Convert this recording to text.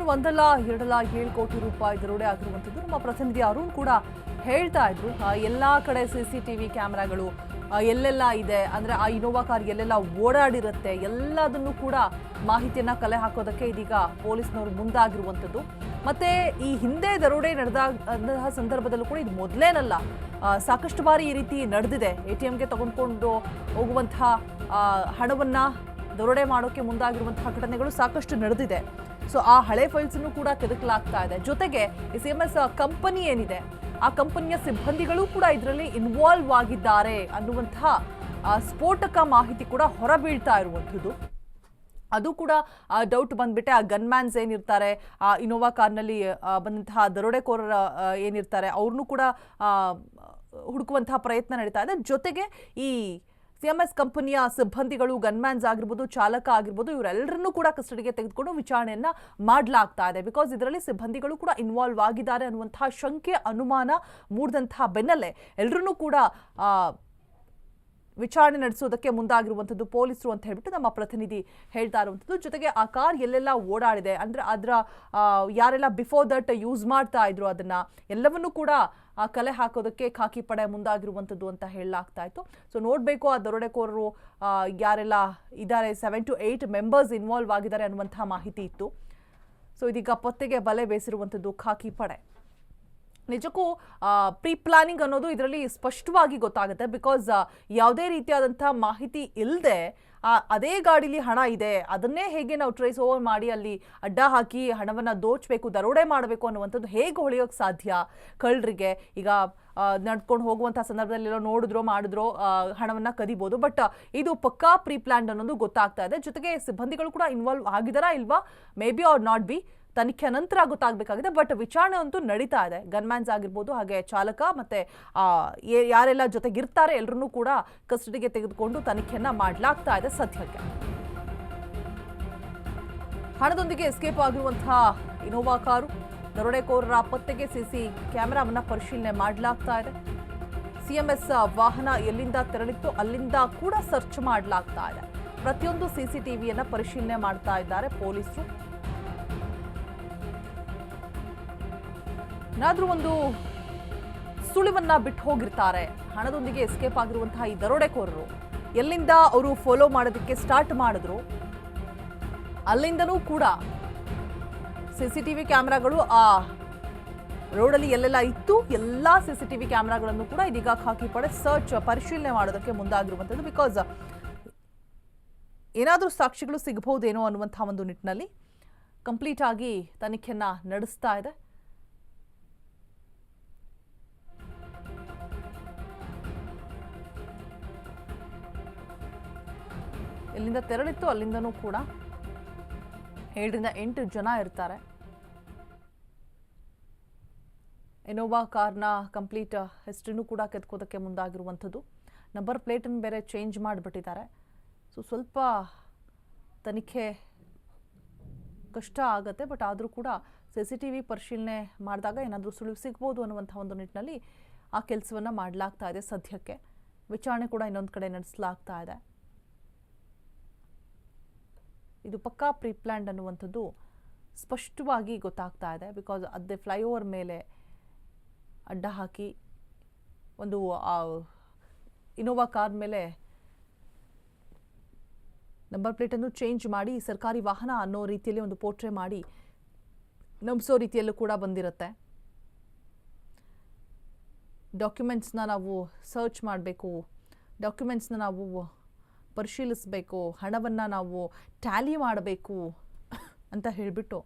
ಇನ್ನು ಒಂದಲ್ಲ, ಎರಡಲ್ಲ, ಏಳು ಕೋಟಿ ರೂಪಾಯಿ ದರೋಡೆ ಆಗಿರುವಂಥದ್ದು. ನಮ್ಮ ಪ್ರತಿನಿಧಿ ಅರುಣ್ ಕೂಡ ಹೇಳ್ತಾ ಇದ್ರು. ಎಲ್ಲ ಕಡೆ ಸಿ ಸಿ ಟಿ ವಿ ಕ್ಯಾಮ್ರಾಗಳು ಎಲ್ಲೆಲ್ಲ ಇದೆ. ಅಂದ್ರೆ ಆ ಇನೋವಾ ಕಾರ್ ಎಲ್ಲೆಲ್ಲ ಓಡಾಡಿರುತ್ತೆ. ಎಲ್ಲದನ್ನು ಕೂಡ ಮಾಹಿತಿಯನ್ನ ಕಲೆ ಹಾಕೋದಕ್ಕೆ ಇದೀಗ ಪೊಲೀಸ್ನವರು ಮುಂದಾಗಿರುವಂಥದ್ದು. ಮತ್ತೆ ಈ ಹಿಂದೆ ದರೋಡೆ ನಡೆದಂತಹ ಸಂದರ್ಭದಲ್ಲೂ ಕೂಡ ಇದು ಮೊದಲೇನಲ್ಲ. ಸಾಕಷ್ಟು ಬಾರಿ ಈ ರೀತಿ ನಡೆದಿದೆ. ಎ ಟಿ ಎಮ್ಗೆ ತಗೊಂಡ್ಕೊಂಡು ಹೋಗುವಂತಹ ಹಣವನ್ನು ದರೋಡೆ ಮಾಡೋಕೆ ಮುಂದಾಗಿರುವಂತಹ ಘಟನೆಗಳು ಸಾಕಷ್ಟು ನಡೆದಿದೆ. ಸೊ ಆ ಹಳೆ ಫೈಲ್ಸ್ ಅನ್ನು ಕೂಡ ಕೆದಕಲಾಗ್ತಾ ಇದೆ. ಜೊತೆಗೆ ಈ ಸಿ ಎಂ ಎಸ್ ಕಂಪನಿ ಏನಿದೆ, ಆ ಕಂಪನಿಯ ಸಿಬ್ಬಂದಿಗಳು ಕೂಡ ಇದರಲ್ಲಿ ಇನ್ವಾಲ್ವ್ ಆಗಿದ್ದಾರೆ ಅನ್ನುವಂತಹ ಸ್ಫೋಟಕ ಮಾಹಿತಿ ಕೂಡ ಹೊರಬೀಳ್ತಾ ಇರುವಂಥದ್ದು. ಅದು ಕೂಡ ಡೌಟ್ ಬಂದ್ಬಿಟ್ಟೆ. ಆ ಗನ್ಮ್ಯಾನ್ಸ್ ಏನಿರ್ತಾರೆ, ಆ ಇನೋವಾ ಕಾರ್ನಲ್ಲಿ ಬಂದಂತಹ ದರೋಡೆಕೋರರ ಏನಿರ್ತಾರೆ, ಅವ್ರನ್ನೂ ಕೂಡ ಹುಡುಕುವಂತಹ ಪ್ರಯತ್ನ ನಡೀತಾ ಇದೆ. ಜೊತೆಗೆ ಈ ಸಿ ಎಂ ಎಸ್ ಕಂಪನಿಯ ಸಿಬ್ಬಂದಿಗಳು, ಗನ್ಮ್ಯಾನ್ಸ್ ಆಗಿರ್ಬೋದು, ಚಾಲಕ ಆಗಿರ್ಬೋದು, ಇವರೆಲ್ಲರನ್ನೂ ಕೂಡ ಕಸ್ಟಡಿಗೆ ತೆಗೆದುಕೊಂಡು ವಿಚಾರಣೆಯನ್ನ ಮಾಡಲಾಗ್ತಾ ಇದೆ. ಬಿಕಾಸ್ ಇದರಲ್ಲಿ ಸಿಬ್ಬಂದಿಗಳು ಕೂಡ ಇನ್ವಾಲ್ವ್ ಆಗಿದ್ದಾರೆ ಅನ್ನುವಂತಹ ಶಂಕೆ, ಅನುಮಾನ ಮೂಡಿದಂತಹ ಬೆನ್ನಲ್ಲೇ ಎಲ್ಲರನ್ನೂ ಕೂಡ ವಿಚಾರಣೆ ನಡೆಸೋದಕ್ಕೆ ಮುಂದಾಗಿರುವಂಥದ್ದು ಪೊಲೀಸರು ಅಂತ ಹೇಳ್ಬಿಟ್ಟು ನಮ್ಮ ಪ್ರತಿನಿಧಿ ಹೇಳ್ತಾ ಇರುವಂಥದ್ದು. ಜೊತೆಗೆ ಆ ಕಾರ್ ಎಲ್ಲೆಲ್ಲ ಓಡಾಡಿದೆ. ಅಂದರೆ ಅದರ ಯಾರೆಲ್ಲ ಬಿಫೋರ್ ದಟ್ ಯೂಸ್ ಮಾಡ್ತಾ ಇದ್ರು ಅದನ್ನು, ಎಲ್ಲವನ್ನೂ ಕೂಡ ಆ ಕಲೆ ಹಾಕೋದಕ್ಕೆ ಖಾಕಿ ಪಡೆ ಮುಂದಾಗಿರುವಂಥದ್ದು ಅಂತ ಹೇಳಲಾಗ್ತಾ ಇತ್ತು. ಸೊ ನೋಡಬೇಕು ಆ ದರೋಡೆಕೋರರು ಯಾರೆಲ್ಲ ಇದ್ದಾರೆ seven to eight members involve ಆಗಿದ್ದಾರೆ ಅನ್ನುವಂಥ ಮಾಹಿತಿ ಇತ್ತು. ಸೊ ಇದೀಗ ಪತ್ತೆಗೆ ಬಲೆ ಬೇಸಿರುವಂಥದ್ದು ಖಾಕಿ ಪಡೆ. ನಿಜಕ್ಕೂ ಪ್ರೀ ಪ್ಲಾನಿಂಗ್ ಅನ್ನೋದು ಇದರಲ್ಲಿ ಸ್ಪಷ್ಟವಾಗಿ ಗೊತ್ತಾಗುತ್ತೆ ಬಿಕಾಸ್ ಯಾವುದೇ ರೀತಿಯಾದಂಥ ಮಾಹಿತಿ ಇಲ್ಲದೆ ಅದೇ ಗಾಡಿಲಿ ಹಣ ಇದೆ. ಅದನ್ನೇ ಹೇಗೆ ನಾವು ಟ್ರೇಸ್ ಓವರ್ ಮಾಡಿ ಅಲ್ಲಿ ಅಡ್ಡ ಹಾಕಿ ಹಣವನ್ನು ದೋಚಬೇಕು, ದರೋಡೆ ಮಾಡಬೇಕು ಅನ್ನುವಂಥದ್ದು ಹೇಗೆ ಹೊಳೆಯೋಕ್ಕೆ ಸಾಧ್ಯ? ಕಳ್ಳರಿಗೆ ಈಗ ನಡ್ಕೊಂಡು ಹೋಗುವಂಥ ಸಂದರ್ಭದಲ್ಲಿ ಎಲ್ಲೋ ನೋಡಿದ್ರೋ, ಮಾಡಿದ್ರೋ ಹಣವನ್ನು ಕದಿಬೋದು. ಬಟ್ ಇದು ಪಕ್ಕಾ ಪ್ರೀ ಪ್ಲಾನ್ಡ್ ಅನ್ನೋದು ಗೊತ್ತಾಗ್ತಾ ಇದೆ. ಜೊತೆಗೆ ಸಿಬ್ಬಂದಿಗಳು ಕೂಡ ಇನ್ವಾಲ್ವ್ ಆಗಿದಾರಾ ಇಲ್ವಾ? May be or not be ತನಿಖೆ ನಂತರ ಗೊತ್ತಾಗಬೇಕಾಗಿದೆ. ಬಟ್ ವಿಚಾರಣೆ ಅಂತೂ ನಡೀತಾ ಇದೆ. ಗನ್ಮ್ಯಾನ್ಸ್ ಆಗಿರ್ಬೋದು, ಹಾಗೆ ಚಾಲಕ ಮತ್ತೆ ಯಾರೆಲ್ಲ ಜೊತೆಗಿರ್ತಾರೆ ಎಲ್ಲರೂ ಕೂಡ ಕಸ್ಟಡಿಗೆ ತೆಗೆದುಕೊಂಡು ತನಿಖೆಯನ್ನು ಮಾಡಲಾಗ್ತಾ ಇದೆ. ಸದ್ಯಕ್ಕೆ. ಹಣದೊಂದಿಗೆ ಎಸ್ಕೇಪ್ ಆಗಿರುವಂತಹ ಇನೋವಾ ಕಾರು, ದರೋಡೆಕೋರರ ಪತ್ತೆಗೆ ಸಿಸಿ ಕ್ಯಾಮೆರಾವನ್ನ ಪರಿಶೀಲನೆ ಮಾಡಲಾಗ್ತಾ ಇದೆ. ಸಿಎಂಎಸ್ ವಾಹನ ಎಲ್ಲಿಂದ ತೆರಳಿತ್ತು ಅಲ್ಲಿಂದ ಕೂಡ ಸರ್ಚ್ ಮಾಡಲಾಗ್ತಾ ಇದೆ. ಪ್ರತಿಯೊಂದು ಸಿಸಿಟಿವಿಯನ್ನ ಪರಿಶೀಲನೆ ಮಾಡ್ತಾ ಇದ್ದಾರೆ ಪೊಲೀಸರು. ಏನಾದ್ರೂ ಒಂದು ಸುಳಿವನ್ನ ಬಿಟ್ಟು ಹೋಗಿರ್ತಾರೆ. ಹಣದೊಂದಿಗೆ ಎಸ್ಕೇಪ್ ಆಗಿರುವಂತಹ ಈ ದರೋಡೆಕೋರರು. ಎಲ್ಲಿಂದ ಅವರು ಫಾಲೋ ಮಾಡೋದಕ್ಕೆ ಸ್ಟಾರ್ಟ್ ಮಾಡಿದ್ರು, ಅಲ್ಲಿಂದನೂ ಕೂಡ ಸಿ ಟಿ ವಿ ಕ್ಯಾಮ್ರಾಗಳು ಆ ರೋಡಲ್ಲಿ ಎಲ್ಲೆಲ್ಲ ಇತ್ತು, ಎಲ್ಲ ಸಿ ಸಿ ಟಿ ವಿ ಕ್ಯಾಮ್ರಾಗಳನ್ನು ಕೂಡ ಇದೀಗ ಖಾಕಿ ಪಡೆ ಸರ್ಚ್ ಪರಿಶೀಲನೆ ಮಾಡೋದಕ್ಕೆ ಮುಂದಾಗಿರುವಂಥದ್ದು ಬಿಕಾಸ್ ಏನಾದರೂ ಸಾಕ್ಷಿಗಳು ಸಿಗಬಹುದೇನೋ ಅನ್ನುವಂಥ ಒಂದು ನಿಟ್ಟಿನಲ್ಲಿ ಕಂಪ್ಲೀಟ್ ಆಗಿ ತನಿಖೆಯನ್ನ ನಡೆಸ್ತಾ ಇದೆ. ಎಲ್ಲಿಂದ ತೆರಳಿತ್ತು, ಅಲ್ಲಿಂದನೂ ಕೂಡ ಏಳರಿಂದ ಎಂಟು ಜನ ಇರ್ತಾರೆ. ಇನೋವಾ ಕಾರ್ನ ಕಂಪ್ಲೀಟ್ ಹಿಸ್ಟ್ರಿನೂ ಕೂಡ ಕೆತ್ಕೋದಕ್ಕೆ ಮುಂದಾಗಿರುವಂಥದ್ದು. ನಂಬರ್ ಪ್ಲೇಟನ್ನು ಬೇರೆ ಚೇಂಜ್ ಮಾಡಿಬಿಟ್ಟಿದ್ದಾರೆ. ಸೊ, ಸ್ವಲ್ಪ ತನಿಖೆ ಕಷ್ಟ ಆಗುತ್ತೆ, ಬಟ್ ಆದರೂ ಕೂಡ ಸಿ ಸಿ ಟಿ ವಿ ಪರಿಶೀಲನೆ ಮಾಡಿದಾಗ ಏನಾದರೂ ಸುಳಿವು ಸಿಗ್ಬೋದು ಅನ್ನುವಂಥ ಒಂದು ನಿಟ್ಟಿನಲ್ಲಿ ಆ ಕೆಲಸವನ್ನು ಮಾಡಲಾಗ್ತಾ ಇದೆ ಸದ್ಯಕ್ಕೆ. ವಿಚಾರಣೆ ಕೂಡ ಇನ್ನೊಂದು ಕಡೆ ನಡೆಸಲಾಗ್ತಾ ಇದೆ. ಇದು ಪಕ್ಕಾ ಪ್ರೀ ಪ್ಲ್ಯಾಂಡ್ ಅನ್ನುವಂಥದ್ದು ಸ್ಪಷ್ಟವಾಗಿ ಗೊತ್ತಾಗ್ತಾ ಇದೆ. ಬಿಕಾಸ್ ಅದೇ ಫ್ಲೈಓವರ್ ಮೇಲೆ ಅಡ್ಡ ಹಾಕಿ ಒಂದು ಇನೋವಾ ಕಾರ್ ಮೇಲೆ ನಂಬರ್ ಪ್ಲೇಟನ್ನು ಚೇಂಜ್ ಮಾಡಿ, ಸರ್ಕಾರಿ ವಾಹನ ಅನ್ನೋ ರೀತಿಯಲ್ಲಿ ಒಂದು ಪೋರ್ಟ್ರೇ ಮಾಡಿ ನಂಬಿಸೋ ರೀತಿಯಲ್ಲೂ ಕೂಡ ಬಂದಿರುತ್ತೆ. ಡಾಕ್ಯುಮೆಂಟ್ಸ್ನ ನಾವು ಸರ್ಚ್ ಮಾಡಬೇಕು. ಡಾಕ್ಯುಮೆಂಟ್ಸ್ನ ನಾವು ಪರಿಶೀಲಿಸಬೇಕು ಹಣವನ್ನು ನಾವು ಟ್ಯಾಲಿ ಮಾಡಬೇಕು ಅಂತ ಹೇಳಿಬಿಟ್ಟು